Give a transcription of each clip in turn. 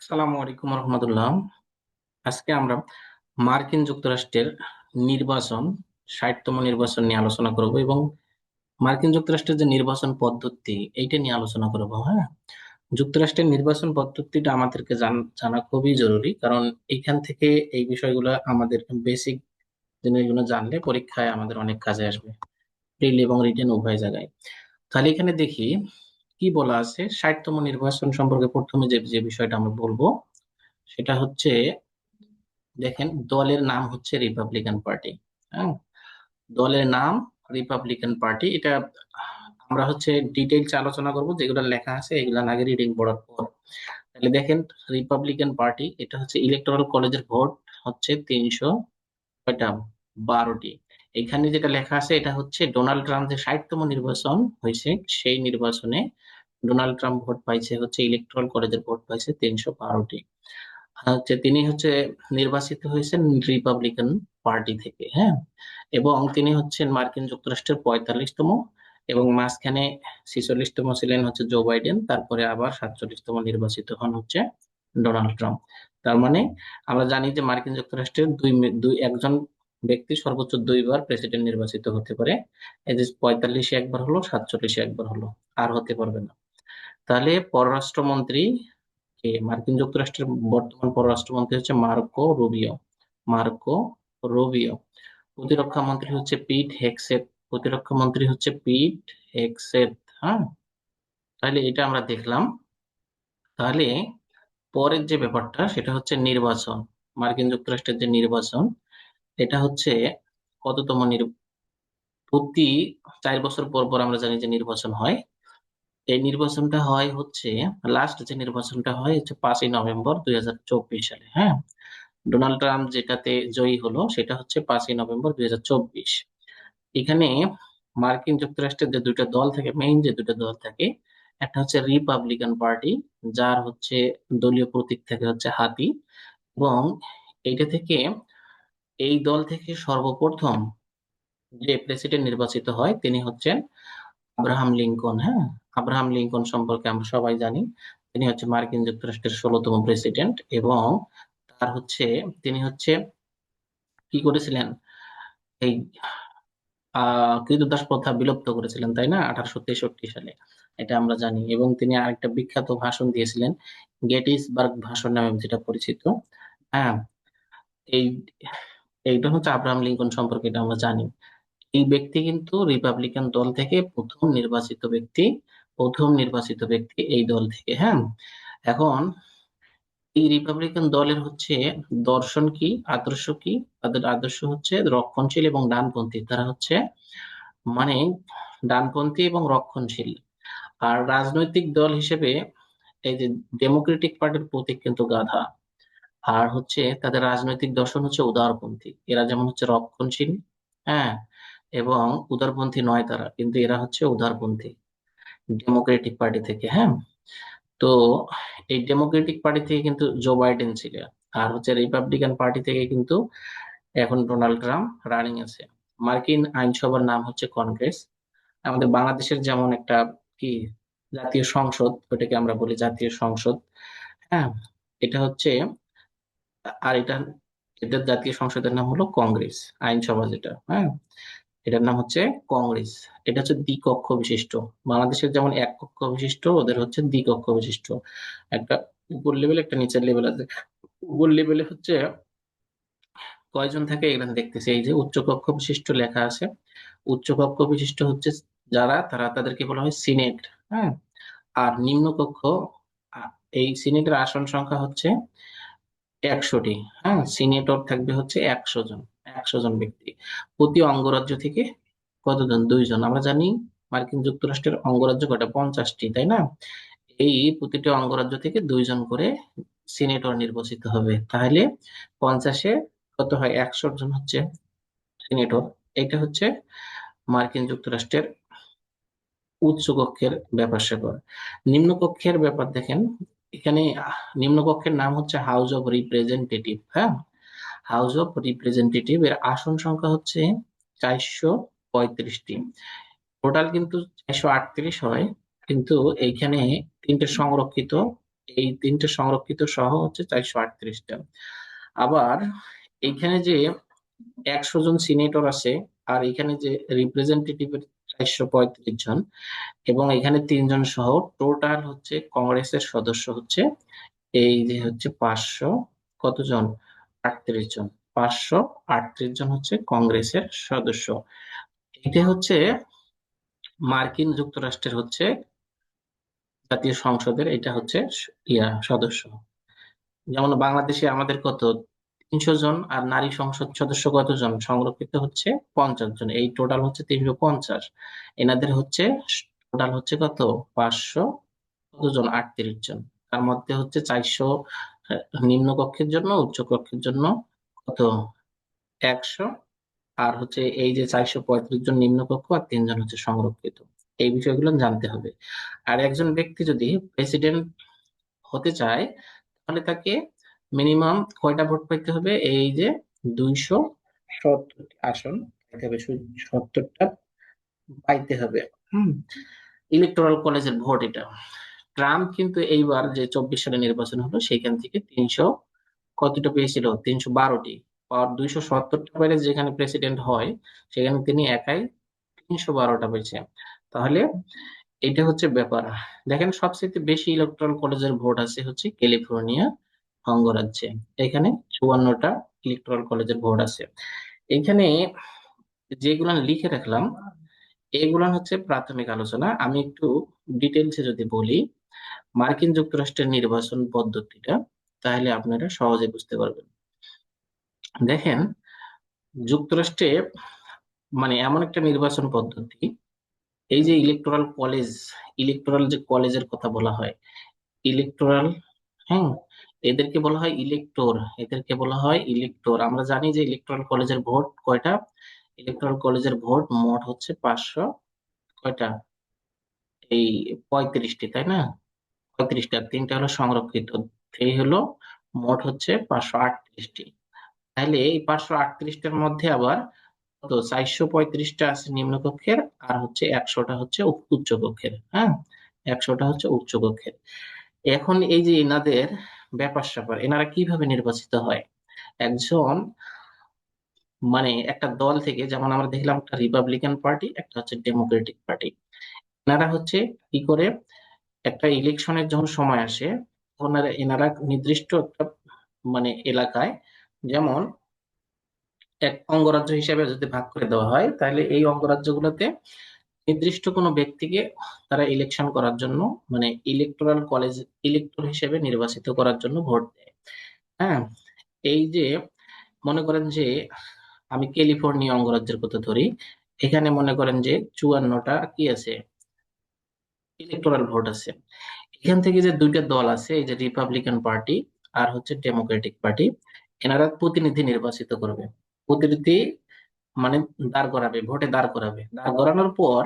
আসসালামু আলাইকুম রহমতুল্লাহ। আজকে আমরা মার্কিন যুক্তরাষ্ট্রের নির্বাচন, ষাটতম নির্বাচন নিয়ে আলোচনা করব এবং মার্কিন যুক্তরাষ্ট্রের যে নির্বাচন পদ্ধতি, এইটা নিয়ে আলোচনা করব হ্যাঁ? যুক্তরাষ্ট্রের নির্বাচন পদ্ধতিটা আমাদেরকে জানা খুবই জরুরি, কারণ এখান থেকে এই বিষয়গুলো আমাদের বেসিক জিনিসগুলো জানলে পরীক্ষায় আমাদের অনেক কাজে আসবে। প্রিল এবং রিটেন উভয় জায়গায়। তাহলে এখানে দেখি কি বলা আছে? ষাটতম নির্বাচন সম্পর্কে প্রথমে যে যে বিষয়টা আমরা বলব, সেটা হচ্ছে, দেখেন, দলের নাম হচ্ছে রিপাবলিকান পার্টি হ্যাঁ? দলের নাম রিপাবলিকান পার্টি এটা আমরা হচ্ছে ডিটেইলস আলোচনা করব, যেগুলো লেখা আছে, এগুলো আগে রিডিং পড়ার পর। তাহলে দেখেন রিপাবলিকান পার্টি এটা হচ্ছে ইলেকট্রাল কলেজের ভোট হচ্ছে তিনশো কয়টা বারোটি। এখানে যেটা লেখা আছে, এটা হচ্ছে ডোনাল্ড ট্রাম্প যে ষাটতম নির্বাচন হয়েছে, সেই নির্বাচনে ডোনাল্ড ট্রাম্প ভোট পাইছে হচ্ছে ইলেকট্রাল কলেজের ভোট পাইছে তিনশো বারোটি। হচ্ছে তিনি হচ্ছে নির্বাচিত হয়েছেন রিপাবলিকান পার্টি থেকে হ্যাঁ? এবং তিনি হচ্ছেন মার্কিন যুক্তরাষ্ট্রের পঁয়তাল্লিশতম এবং মাঝখানে ছিচল্লিশতম ছিলেন হচ্ছে জো বাইডেন তারপরে আবার সাতচল্লিশতম নির্বাচিত হন হচ্ছে ডোনাল্ড ট্রাম্প তার মানে আমরা জানি যে মার্কিন যুক্তরাষ্ট্রের দুই দুই, একজন ব্যক্তি সর্বোচ্চ দুইবার প্রেসিডেন্ট নির্বাচিত হতে পারে। এই যে পঁয়তাল্লিশে একবার হলো, সাতচল্লিশে একবার হলো, আর হতে পারবে না। তাহলে পররাষ্ট্রমন্ত্রী কে? মার্কিন যুক্তরাষ্ট্রের বর্তমান পররাষ্ট্রমন্ত্রী হচ্ছে মার্কো রুবিও। Marco Rubio. প্রতিরক্ষা মন্ত্রী হচ্ছে পিট হেক্সেট প্রতিরক্ষা মন্ত্রী হচ্ছে পিট হেক্সেট হ্যাঁ? তাহলে এটা আমরা দেখলাম। তাহলে পরের যে ব্যাপারটা, সেটা হচ্ছে নির্বাচন। মার্কিন যুক্তরাষ্ট্রের যে নির্বাচন এটা হচ্ছে কততম প্রতি চার বছর পর পর আমরা জানি যে নির্বাচন হয়। এই নির্বাচনটা হয় হচ্ছে লাস্ট যে নির্বাচনটা হয় হচ্ছে পাঁচই নভেম্বর দুই হাজার চব্বিশ সালে হ্যাঁ? ডোনাল্ড ট্রাম্প যেটাতে জয়ী হলো সেটা হচ্ছে পাঁচই নভেম্বর দুই হাজার চব্বিশ। এখানে মার্কিন যুক্তরাষ্ট্রের যে দুইটা দল থাকে মেইন যে দুটো দল থাকে, একটা হচ্ছে রিপাবলিকান পার্টি যার হচ্ছে দলীয় প্রতীক থাকে হচ্ছে হাতি। এবং এইটা থেকে এই দল থেকে সর্বপ্রথম যে প্রেসিডেন্ট নির্বাচিত হয়, তিনি হচ্ছেন আব্রাহাম লিঙ্কন হ্যাঁ? আব্রাহাম লিঙ্কন সম্পর্কে আমরা সবাই জানি। তিনি হচ্ছে মার্কিন যুক্তরাষ্ট্রের ষোলতম প্রেসিডেন্ট এবং তার হচ্ছে, তিনি হচ্ছে কি করেছিলেন? এই কৃতদাস প্রথা বিলুপ্ত করেছিলেন, তাই না? আঠারোশো তেষট্টি সালে, এটা আমরা জানি। এবং তিনি আরেকটা বিখ্যাত ভাষণ দিয়েছিলেন, গেটিসবার্গ ভাষণ নামে যেটা পরিচিত। হ্যাঁ এই এইটা হচ্ছে আব্রাহাম লিঙ্কন সম্পর্কে এটা আমরা জানি। এই ব্যক্তি কিন্তু রিপাবলিকান দল থেকে প্রথম নির্বাচিত ব্যক্তি, প্রথম নির্বাচিত ব্যক্তি এই দল থেকে হ্যাঁ? এখন এই রিপাবলিকান দলের হচ্ছে দর্শন কি, আদর্শ কি? তাদের আদর্শ হচ্ছে রক্ষণশীল এবং ডানপন্থী। তারা হচ্ছে মানে ডানপন্থী এবং রক্ষণশীল। আর রাজনৈতিক দল হিসেবে এই যে ডেমোক্রেটিক পার্টির প্রতীক কিন্তু গাধা। আর হচ্ছে তাদের রাজনৈতিক দর্শন হচ্ছে উদারপন্থী। এরা যেমন হচ্ছে রক্ষণশীল হ্যাঁ এবং উদারপন্থী নয় তারা, কিন্তু এরা হচ্ছে উদারপন্থী। ডেমোক্রেটিক পার্টি থেকে হ্যাঁ? তো এই ডেমোক্রেটিক পার্টি থেকে কিন্তু জো বাইডেন ছিল, আর হচ্ছে রিপাবলিকান পার্টি থেকে কিন্তু এখন ডোনাল্ড ট্রাম্প রানিং আছে। মার্কিন আইনসভার নাম হচ্ছে কংগ্রেস আমাদের বাংলাদেশের যেমন একটা কি জাতীয় সংসদ, ওটাকে আমরা বলি জাতীয় সংসদ হ্যাঁ? এটা হচ্ছে আর এটা, এটার জাতীয় সংসদের নাম হলো কংগ্রেস, আইনসভা যেটা হ্যাঁ? এটার নাম হচ্ছে কংগ্রেস। এটা হচ্ছে দ্বিকক্ষ বিশিষ্ট। বাংলাদেশের যেমন এক কক্ষ বিশিষ্ট, ওদের হচ্ছে দ্বিকক্ষ বিশিষ্ট। একটা উপর লেভেল একটা নিচের লেভেল আছে। উপর লেভেলে হচ্ছে কয়জন থাকে এখানে দেখতেছি। এই যে উচ্চ কক্ষ বিশিষ্ট লেখা আছে। উচ্চ কক্ষ বিশিষ্ট হচ্ছে যারা, তারা তাদেরকে বলা হয় সিনেট হ্যাঁ? আর নিম্ন কক্ষ এই সিনেটের আসন সংখ্যা হচ্ছে একশোটি হ্যাঁ? সিনেটর থাকবে হচ্ছে একশো জন একশো জন ব্যক্তি। প্রতি অঙ্গরাজ্য থেকে কতজন? দুইজন। আমরা জানি মার্কিন যুক্তরাষ্ট্রের অঙ্গরাজ্য কটা পঞ্চাশটি তাই না? এই প্রতিটি অঙ্গরাজ্য থেকে দুইজন করে সিনেটর নির্বাচিত হবে। তাহলে পঞ্চাশে কত হয়? একশো জন হচ্ছে সিনেটর। এটা হচ্ছে মার্কিন যুক্তরাষ্ট্রের উচ্চ কক্ষের ব্যাপার স্যাপার নিম্ন কক্ষের ব্যাপার দেখেন। এখানে নিম্নকক্ষের নাম হচ্ছে হাউস অফ রিপ্রেজেন্টেটিভ হ্যাঁ? হাউস অফ রিপ্রেজেন্টেটিভ এর আসন সংখ্যা হচ্ছে চারশো পঁয়ত্রিশটি। টোটাল কিন্তু চারশো আটত্রিশ হয়, কিন্তু এইখানে তিনটে সংরক্ষিত, এই তিনটে সংরক্ষিত সহ হচ্ছে চারশো আটত্রিশটা। আবার এইখানে যে একশো জন সিনেটর আছে, আর এখানে যে রিপ্রেজেন্টেটিভের চারশো পঁয়ত্রিশ জন। এবং এখানে তিনজন সহ টোটাল হচ্ছে কংগ্রেসের সদস্য হচ্ছে এই যে হচ্ছে পাঁচশো কতজন? আটত্রিশ জন। পাঁচশো আটত্রিশ জন হচ্ছে কংগ্রেসের সদস্য। এটা হচ্ছে মার্কিন যুক্তরাষ্ট্রের হচ্ছে জাতীয় সংসদের এটা হচ্ছে ইয়া সদস্য। যেমন বাংলাদেশে আমাদের কত তিনশো জন আর নারী সংসদ সদস্য কতজন? সংরক্ষিত হচ্ছে পঞ্চাশ জন। এই টোটাল হচ্ছে তিনশো পঞ্চাশ। এনাদের হচ্ছে টোটাল হচ্ছে কত? পাঁচশো কতজন? আটত্রিশ জন। তার মধ্যে হচ্ছে চারশো নিম্ন কক্ষের জন্য, উচ্চ কক্ষের জন্য কত? একশো। আর হচ্ছে এই যে চারশো পঁয়ত্রিশ জন নিম্নকক্ষ আর তিনজন হচ্ছে সংরক্ষিত। এই বিষয়গুলো জানতে হবে। আর একজন ব্যক্তি যদি প্রেসিডেন্ট হতে চায়, তাহলে তাকে মিনিমাম কয়টা ভোট পাইতে হবে? এই যে দুইশো সত্তর আসন সত্তরটা পাইতে হবে। হম ইলেকটোরাল কলেজের ভোট এটা। ট্রাম্প কিন্তু এইবার যে চব্বিশ সালে নির্বাচন হলো, সেখান থেকে তিনশো কতটা পেয়েছিল? তিনশো বারোটি। দুইশো সত্তরটা পেলে যেখানে প্রেসিডেন্ট হয়, সেখানে তিনি একাই তিনশো বারোটা পেয়েছে তাহলে এটা হচ্ছে ব্যাপার। দেখেন সবচেয়ে বেশি ইলেকট্রাল কলেজের ভোট আছে হচ্ছে ক্যালিফোর্নিয়া। অঙ্গরাজ্যে এখানে চুয়ান্নটা ইলেকট্রাল কলেজের ভোট আছে। এখানে যেগুলো লিখে রাখলাম এগুলো হচ্ছে প্রাথমিক আলোচনা। আমি একটু ডিটেলসে যদি বলি, মার্কিন যুক্তরাষ্ট্রের নির্বাচন পদ্ধতিটা, তাহলে আপনারা সহজে বুঝতে পারবেন। দেখেন, যুক্তরাষ্ট্রে মানে এমন একটা নির্বাচন পদ্ধতি, এই যে ইলেকটোরাল কলেজ ইলেকটোরাল যে কলেজের কথা বলা হয় ইলেকটোরাল হ্যাঁ এদেরকে বলা হয় ইলেকটোর এদেরকে বলা হয় ইলেকটোর আমরা জানি যে ইলেকটোরাল কলেজের ভোট কয়টা? ইলেকটোরাল কলেজের ভোট মোট হচ্ছে পাঁচশো কয়টা? এই পঁয়ত্রিশটি, তাই না? পঁয়ত্রিশটা, তিনটা হলো সংরক্ষিত এই হলো মোট হচ্ছে পাঁচশো আটত্রিশটি। তাহলে এই পাঁচশো আটত্রিশটার মধ্যে আবার কত? চারশো পঁয়ত্রিশটা আছে নিম্নকক্ষের, আর হচ্ছে একশোটা হচ্ছে উচ্চকক্ষের হ্যাঁ? একশোটা হচ্ছে উচ্চকক্ষের। এখন এই যে এনাদের ব্যাপার স্যাপার, এনারা কীভাবে নির্বাচিত হয়? একজন মানে একটা দল থেকে, যেমন আমরা দেখলাম একটা রিপাবলিকান পার্টি একটা হচ্ছে ডেমোক্রেটিক পার্টি এনারা হচ্ছে কি করে, একটা ইলেকশনের যখন সময় আসে তখন এনারা নির্দিষ্ট একটা মানে এলাকায়, যেমন এক অঙ্গরাজ্য হিসেবে যদি ভাগ করে দেওয়া হয়, তাহলে এই অঙ্গরাজ্যগুলোতে নির্দিষ্ট কোনো ব্যক্তিকে তারা ইলেকশন করার জন্য মানে ইলেকটোরাল কলেজ ইলেকটর হিসেবে নির্বাচিত করার জন্য ভোট দেয়। হ্যাঁ? এই যে মনে করেন যে, আমি ক্যালিফোর্নিয়া অঙ্গরাজ্যের কথা ধরি, এখানে মনে করেন যে চুয়ান্নটা কি আছে? ইলেকটোরাল ভোট আছে। এখান থেকে যে দুইটা দল আছে, এই যে রিপাবলিকান পার্টি আর হচ্ছে ডেমোক্রেটিক পার্টি এনারা প্রতিনিধি নির্বাচিত করবে। প্রতিনিধি মানে দাঁড় করাবে ভোটে দাঁড় করাবে। দাঁড় করানোর পর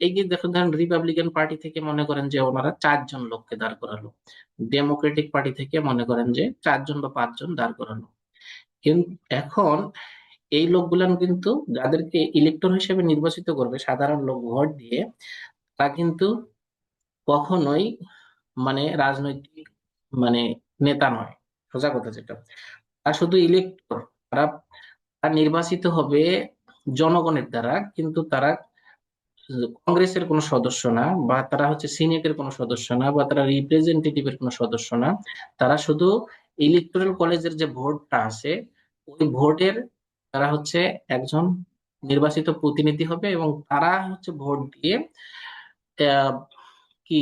এই যে দেখুন ধরেন রিপাবলিকান পার্টি থেকে মনে করেন যে ওনারা চারজন লোককে দাঁড় করালো। ডেমোক্রেটিক পার্টি থেকে মনে করেন যে চারজন বা পাঁচজন দাঁড় করালো। কিন্তু এখন এই লোকগুলান কিন্তু যাদেরকে ইলেক্টর হিসেবে নির্বাচিত করবে সাধারণ লোক ভোট দিয়ে তা কিন্তু কখনোই মানে রাজনৈতিক মানে নেতা নয়। সোজা কথা যেটা। আর শুধু ইলেক্টর তারা নির্বাচিত হবে জনগণের দ্বারা, কিন্তু তারা কংগ্রেসের কোনো সদস্য না, বা তারা হচ্ছে সিনেটের কোনো সদস্য না, বা তারা রিপ্রেজেন্টেটিভের কোনো সদস্য না, তারা শুধু ইলেকটোরাল কলেজের যে ভোটটা আছে, ওই ভোটের তারা হচ্ছে একজন নির্বাচিত প্রতিনিধি হবে এবং তারা হচ্ছে ভোট দিয়ে কি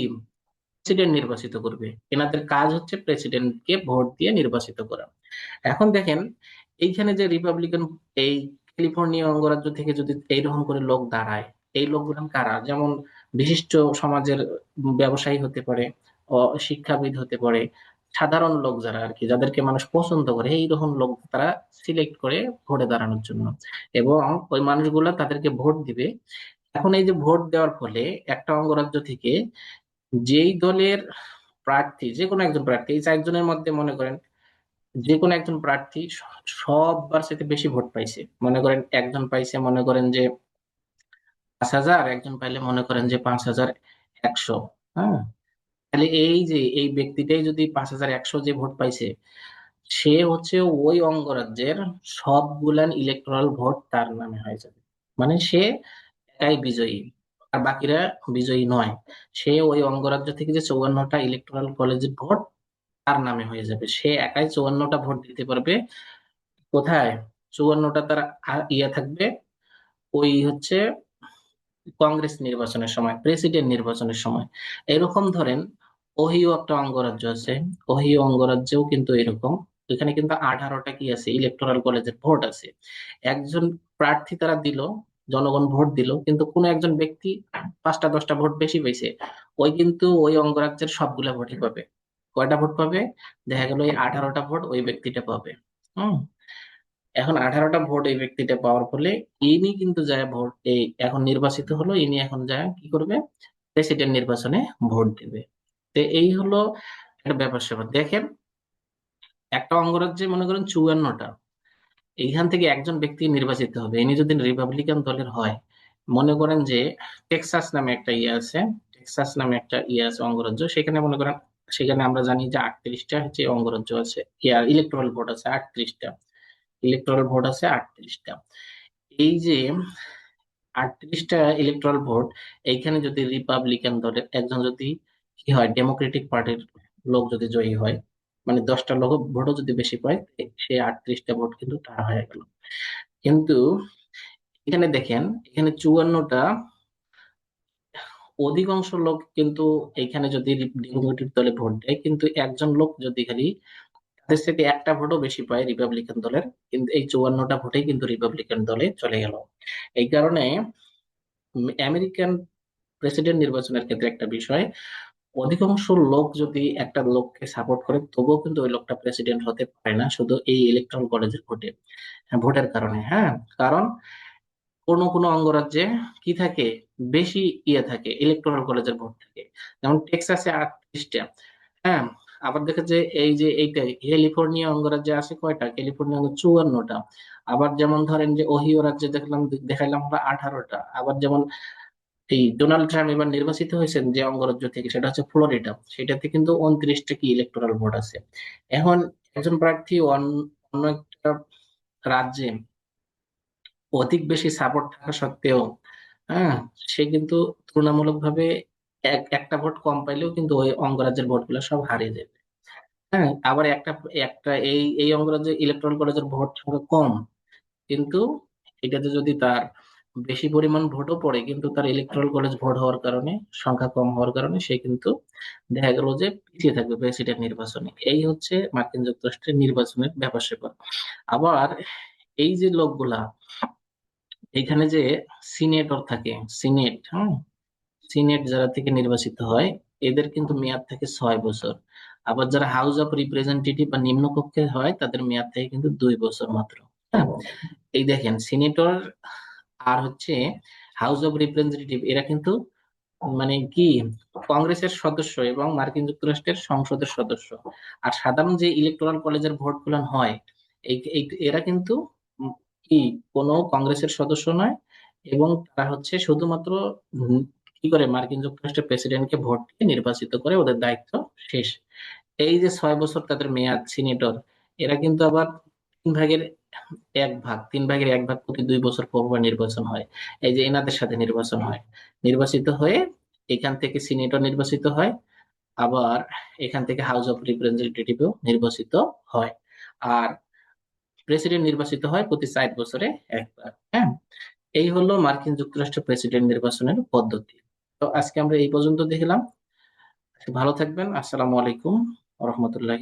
প্রেসিডেন্ট নির্বাচিত করবে। এনাদের কাজ হচ্ছে প্রেসিডেন্টকে ভোট দিয়ে নির্বাচিত করা। এখন দেখেন এইখানে যে রিপাবলিকান এই ক্যালিফোর্নিয়া অঙ্গরাজ্য থেকে যদি এইরকম করে লোক দাঁড়ায়, এই লোকগুলো কারা? যেমন বিশিষ্ট সমাজের ব্যবসায়ী হতে পারে শিক্ষাবিদ হতে পারে, সাধারণ লোক যারা আর কি যাদেরকে মানুষ পছন্দ করে, এইরকম লোক তারা সিলেক্ট করে ভোটে দাঁড়ানোর জন্য। এবং ওই মানুষগুলা তাদেরকে ভোট দিবে। এখন এই যে ভোট দেওয়ার ফলে একটা অঙ্গরাজ্য থেকে যেই দলের প্রার্থী যে কোনো একজন প্রার্থী, এই চারজনের মধ্যে মনে করেন যে কোনো একজন প্রার্থী সববার সাথে বেশি ভোট পাইছে। মনে করেন একজন পাইছে, মনে করেন যে পাঁচ হাজার, একজন পাইলে মনে করেন যে পাঁচ হাজার একশো। হ্যাঁ? তাহলে এই যে, এই ব্যক্তিটাই যদি পাঁচ হাজার একশো যে ভোট পাইছে, সে হচ্ছে ওই অঙ্গরাজ্যের সবগুলান ইলেকট্রাল ভোট তার নামে হয়ে যাবে। মানে সে একাই বিজয়ী, আর বাকিরা বিজয়ী নয়। সে ওই অঙ্গরাজ্য থেকে যে চৌয়ান্নটা ইলেকট্রাল কলেজের ভোট তার নামে হয়ে যাবে? সে একাই চুয়ান্নটা ভোট দিতে পারবে। কোথায়? চুয়ান্নটা তার ইয়ে থাকবে। ওই হচ্ছে কংগ্রেস নির্বাচনের সময়, প্রেসিডেন্ট নির্বাচনের সময়। এরকম ধরেন, ওহিও একটা অঙ্গরাজ্য আছে। ওহিও অঙ্গরাজ্যেও কিন্তু এরকম। এখানে কিন্তু আঠারোটা কি আছে? ইলেকটোরাল কলেজের ভোট আছে। একজন প্রার্থী তারা দিল, জনগণ ভোট দিল, কিন্তু কোন একজন ব্যক্তি পাঁচটা, দশটা ভোট বেশি পেয়েছে ওই কিন্তু ওই অঙ্গরাজ্যের সবগুলা ভোটই পাবে। কয়টা ভোট পাবে? দেখা গেল এই আঠারোটা ভোট ওই ব্যক্তিটা পাবে। হুম? এখন আঠারোটা ভোট এই ব্যক্তিটা পাওয়ার ফলে ইনি কিন্তু যায় ভোট এই এখন নির্বাচিত হলো, ইনি এখন যায় কি করবে? প্রেসিডেন্ট নির্বাচনে ভোট দেবে। তো এই হলো একটা ব্যাপার স্যাপার। দেখেন, একটা অঙ্গরাজ্যে মনে করেন চুয়ান্নটা, এইখান থেকে একজন ব্যক্তি নির্বাচিত হবে। ইনি যদি রিপাবলিকান দলের হয়, মনে করেন যে টেক্সাস নামে একটা ইয়ে আছে, টেক্সাস নামে একটা ইয়ে আছে অঙ্গরাজ্য, সেখানে মনে করেন সেখানে আমরা জানি যে আটত্রিশটা হচ্ছে অঙ্গরাজ্য আছে। ইলেকট্রাল ভোট আছে আটত্রিশটা। ইলেকট্রাল ভোট আছে আটত্রিশটা। এই যে আটত্রিশটা ইলেকট্রাল ভোট এইখানে যদি রিপাবলিকান দলের একজন যদি কি হয় ডেমোক্রেটিক পার্টির লোক যদি জয়ী হয় মানে দশটা লোক ভোটও যদি বেশি পায়, সে আটত্রিশটা ভোট কিন্তু তার হয়ে গেল। কিন্তু এখানে দেখেন, এখানে চুয়ান্নটা অধিকাংশ লোক কিন্তু এখানে যদি ডেমোক্রেটিক দলে ভোট দেয় কিন্তু একজন লোক যদি খালি তাদের থেকে একটা ভোটও বেশি পায় রিপাবলিকান দলের কিন্তু এই চুয়ান্নটা ভোটেই কিন্তু রিপাবলিকান দলে চলে গেল। এই কারণে আমেরিকান প্রেসিডেন্ট নির্বাচনের ক্ষেত্রে একটা বিষয় অধিকাংশ লোক যদি একটা লোককে সাপোর্ট করে তবুও কিন্তু ওই লোকটা প্রেসিডেন্ট হতে পারে না শুধু এই ইলেকট্রাল কলেজের ভোটে হ্যাঁ, ভোটের কারণে হ্যাঁ। কারণ কোন কোন অঙ্গরাজ্যে কি থাকে? বেশি ইয়ে থাকে ইলেকট্রাল কলেজের ভোট থাকে। যেমন টেক্সাসে আটত্রিশটা। হ্যাঁ আবার দেখা যায় এই যে এইটা ক্যালিফোর্নিয়া অঙ্গরাজ্যে আছে কয়টা? ক্যালিফোর্নিয়া চুয়ান্নটা। আবার যেমন ধরেন যে ওহিও রাজ্যে দেখলাম, দেখাইলাম আমরা আঠারোটা। আবার যেমন এই ডোনাল্ড ট্রাম্প এবার নির্বাচিত হয়েছেন যে অঙ্গরাজ্য থেকে, সেটা হচ্ছে ফ্লোরিডা। সেটাতে কিন্তু উনত্রিশটা কি ইলেকট্রাল ভোট আছে। এখন একজন প্রার্থী অন- অন্য একটা রাজ্যে অধিক বেশি সাপোর্ট থাকা সত্ত্বেও হ্যাঁ সে কিন্তু তুলনামূলকভাবে এক, একটা ভোট কম পাইলেও কিন্তু ওই অঙ্গরাজ্যের ভোটগুলো সব হারিয়ে যাবে। হ্যাঁ আবার একটা একটা এই এই অঙ্গরাজ্যে ইলেকট্রন কলেজের ভোট সংখ্যা কম, কিন্তু এটাতে যদি তার বেশি পরিমাণ ভোটও পড়ে, কিন্তু তার ইলেকট্রাল কলেজ ভোট হওয়ার কারণে, সংখ্যা কম হওয়ার কারণে সে কিন্তু দেখা গেল যে পিছিয়ে থাকবে প্রেসিডেন্ট নির্বাচনে। এই হচ্ছে মার্কিন যুক্তরাষ্ট্রের নির্বাচনের ব্যাপার স্যাপার আবার এই যে লোকগুলা এখানে যে সিনেটর থাকে, সিনেট হ্যাঁ? সিনেট যারা থেকে নির্বাচিত হয়, এদের কিন্তু মেয়াদ থাকে ছয় বছর। আবার যারা হাউস অফ রিপ্রেজেন্টেটিভ বা নিম্নকক্ষে হয়, তাদের মেয়াদ থাকে কিন্তু দুই বছর মাত্র হ্যাঁ? এই দেখেন, সিনেটর আর হচ্ছে হাউস অফ রিপ্রেজেন্টেটিভ এরা কিন্তু মানে কি? কংগ্রেসের সদস্য এবং মার্কিন যুক্তরাষ্ট্রের সংসদের সদস্য। আর সাধারণ যে ইলেকটোরাল কলেজের ভোটগুলো হয় এই, এরা কিন্তু কি? কোনো কংগ্রেসের সদস্য নয় এবং তারা হচ্ছে শুধুমাত্র কি করে মার্কিন যুক্তরাষ্ট্রের প্রেসিডেন্টকে ভোট দিয়ে নির্বাচিত করে ওদের দায়িত্ব শেষ। এই যে ছয় বছর তাদের মেয়াদ সিনেটর এরা কিন্তু আবার তিন ভাগের এক ভাগ তিন ভাগের এক ভাগ প্রতি দুই বছর পর পর নির্বাচন হয়। এই যে এনাদের সাথে নির্বাচন হয়। নির্বাচিত হয়ে এখান থেকে সিনেটর নির্বাচিত হয় আবার এখান থেকে হাউস অফ রিপ্রেজেন্টেটিভও নির্বাচিত হয়। আর প্রেসিডেন্ট নির্বাচিত হয় প্রতি চার বছরে একবার হ্যাঁ? এই হলো মার্কিন যুক্তরাষ্ট্রের প্রেসিডেন্ট নির্বাচনের পদ্ধতি। তো আজকে আমরা এই পর্যন্ত দেখলাম। ভালো থাকবেন। আসসালামু আলাইকুম রহমতুল্লাহ